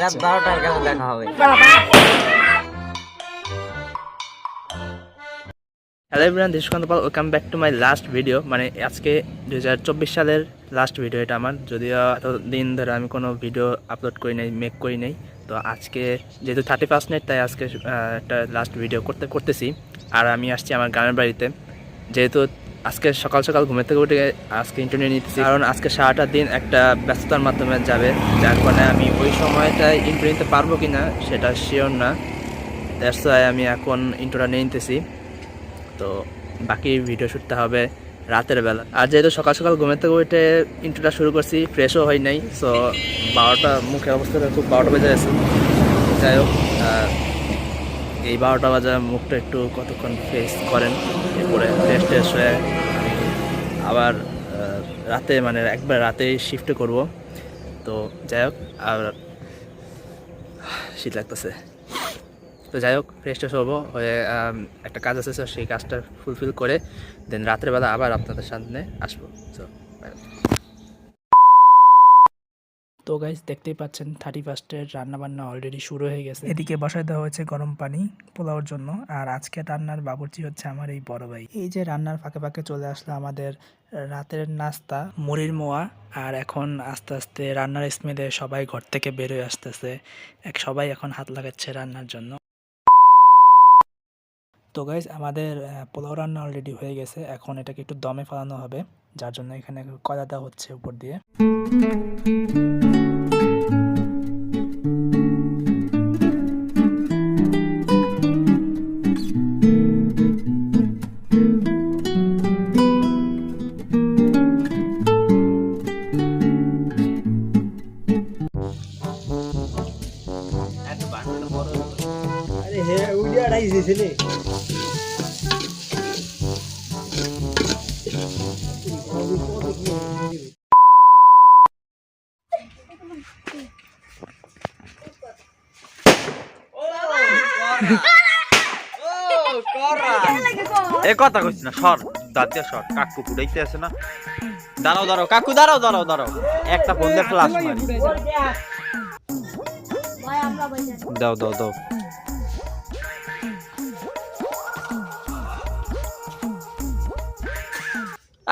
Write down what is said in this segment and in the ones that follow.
রাত বারোটার কাছে দেখা হবে। Hello everyone this Kanta Pal welcome back to my last video মানে আজকে দুহাজার চব্বিশ সালের লাস্ট ভিডিও এটা আমার। যদিও এত দিন ধরে আমি কোনো ভিডিও আপলোড করি নাই মেক করি নাই। তো আজকে যেহেতু থার্টি ফার্স্ট নাইট তাই আজকে একটা লাস্ট ভিডিও করতে করতেছি। আর আমি আসছি আমার গ্রামের বাড়িতে। যেহেতু আজকে সকাল সকাল ঘুমের থেকে উঠে আজকে ইন্টারভিউ নিতেছি। কারণ আজকে সারাটা দিন একটা ব্যস্ততার মাধ্যমে যাবে। যার কারণে আমি ওই সময়টায় ইন্টারভিউ নিতে পারব কি না সেটা শিওর না। দ্যাটস ওয়াই আমি এখন ইন্টারটা নিয়ে নিতেছি। তো বাকি ভিডিও শুটতে হবে রাতের বেলা। আর যেহেতু সকাল সকাল ঘুমের থেকে উঠে ইন্ট্রোটা শুরু করছি ফ্রেশও হয় নাই। সো বারোটা মুখের অবস্থাটা খুব বারোটা বেজে গেছে। যাই হোক এই বারোটা বাজার মুখটা একটু কতক্ষণ ফ্রেশ করেন, এরপরে ফ্রেশ ট্রেশ হয়ে আবার রাতে মানে একবার রাতেই শিফট করব। তো যাই হোক, আর শীত লাগতেছে। তো যাই হোক ফ্রেশ ট্রেশ হব, হয়ে একটা কাজ আছে সেই কাজটা ফুলফিল করে দেন রাতের বেলা আবার আপনাদের সামনে আসব। তো তো গাইজ দেখতেই পাচ্ছেন থার্টি ফার্স্টের রান্নাবান্না অলরেডি শুরু হয়ে গেছে। এদিকে বসায় দেওয়া হয়েছে গরম পানি পোলাওর জন্য আর আজকে রান্নার বাবুর্চি হচ্ছে আমার এই বড় ভাই। এই যে রান্নার ফাঁকে ফাঁকে চলে আসলো আমাদের রাতের নাস্তা, মুড়ির মোয়া আর এখন আস্তে আস্তে রান্নার স্মেলে সবাই ঘর থেকে বেরোয় আসতেছে। এক সবাই এখন হাত লাগাচ্ছে রান্নার জন্য। তো গাইজ আমাদের পোলাও রান্না অলরেডি হয়ে গেছে। এখন এটাকে একটু দমে ফেলানো হবে, যার জন্য এখানে কয়লা দেওয়া হচ্ছে উপর দিয়ে। উইডিয়া আইছে ছেলে এ কথা কইছ না সর দাঁত দিয়ে সর কাকু ফুটাইতে আছে না দাঁড়াও দাঁড়াও কাকু দাঁড়াও দাঁড়াও দাঁড়াও একটা ফোন দিয়ে ফ্লাশ মারি দাও দাও দাও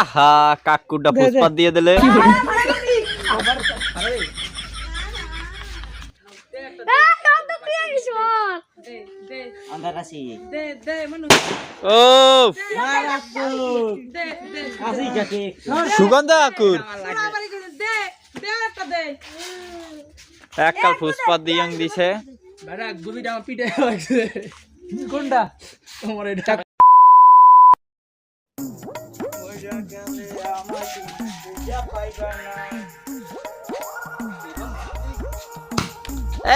আহা কাকুটা পুষ্পাত দিয়ে দিলে। ও সুগন্ধ কাকুর। এককাল পুষ্পাত দিয়ে দিছে। বেটা আমার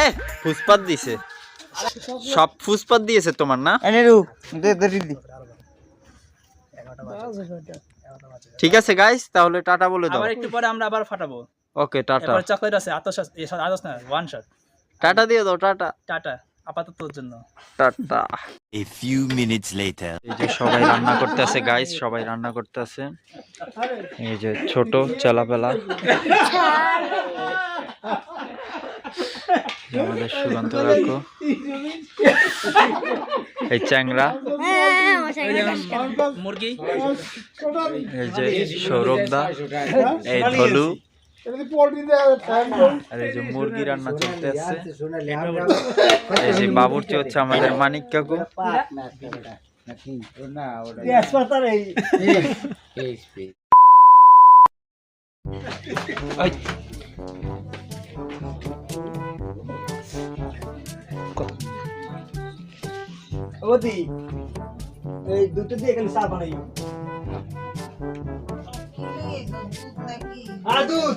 এ ফুসপাত দিছে। সব ফুসপাত দিয়েছে তোমার না? ঠিক আছে গাইস তাহলে টাটা বলে দাও। আবার একটু পরে আমরা আবার ফাটাবো। ওকে টাটা। এরপর চকলেট আছে আতস আছে আতস না ওয়ান শট টাটা দিয়ে দাও টাটা। টাটা আপাতত তোর জন্য। Tata. A few minutes later. এই যে সবাই রান্না করতেছে গাইস সবাই রান্না করতেছে। এই যে ছোট চালাপেলা। আমাদের সুগন্ধ কাকু এই চ্যাংরা। মুরগি এই যে সৌরভ দা। এই ধলু। আর এই যে মুরগি রান্না করতে আছে এই যে হচ্ছে আমাদের মানিক কাকু। এই, দুটো দিয়ে এখানে চা বানাইও। আর দুধ?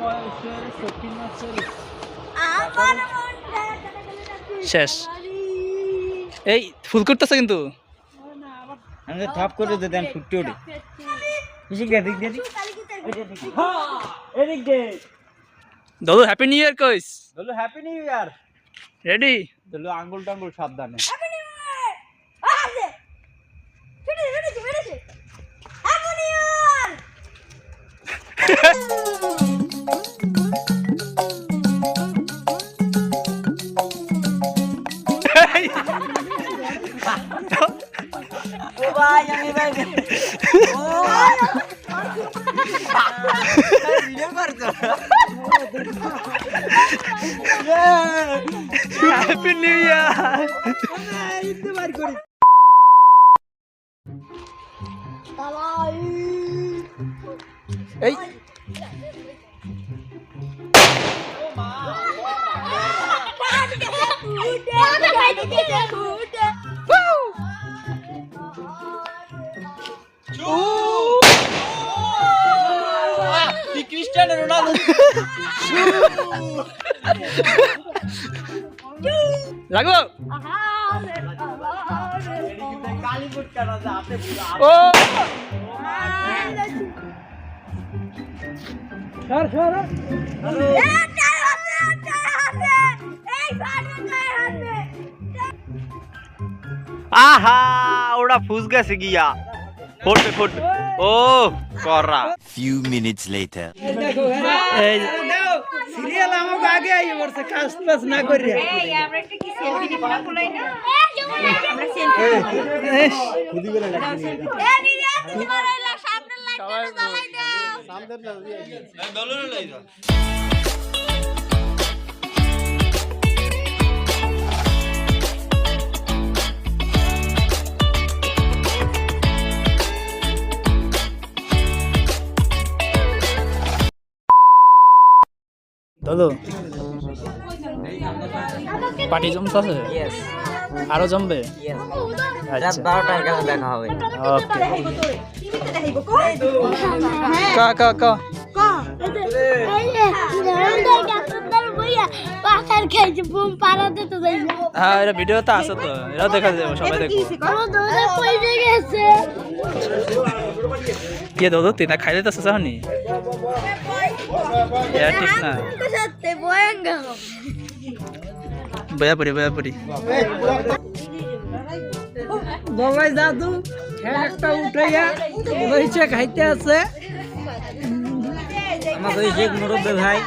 বয়সের শেষ। এই ফুল করতেছে কিন্তু। আমি থাপ করে দে দেন ফুটে ওঠে এদিক দে এদিক দে এদিক। দে দাদু হ্যাপি নিউ ইয়ার কইস। বলো হ্যাপি নিউ ইয়ার রেডি বলো আঙ্গুল টাঙ্গুল সাবধানে। হ্যাপি নিউ ইয়ার এই ক্রিস্টিয়ানো রোনালদো লাগো ও সর সর আহা ওটা ফুস গেছে গিয়া ফোটবে ফোটবে ও কররা Few minutes later. এই সিরিয়াল আমাকে আগে আই বলছে কাজ টাজ না করি দাদু? পার্টি জমতেছে আরও জমবে? আচ্ছা। বারোটার কাছে দেখা হবে। ওকে কা কা কা। পাখার খেয়েছে বুম পাড়াতে তো যাই হ্যাঁ এটা ভিডিও তো আছে তো। এটা দেখা যাবে সবাই দেখব। আমার দৌড়ে পড়ে গেছে। কে দাদু তুই খাইলে তো শেষনি এটা ঠিক না বয়া পড়ি বয়া পড়ি বলাই দাদু একটা উঠাইয়া রয়েছে খাইতে আছে ওই যে মুরব্বী ভাই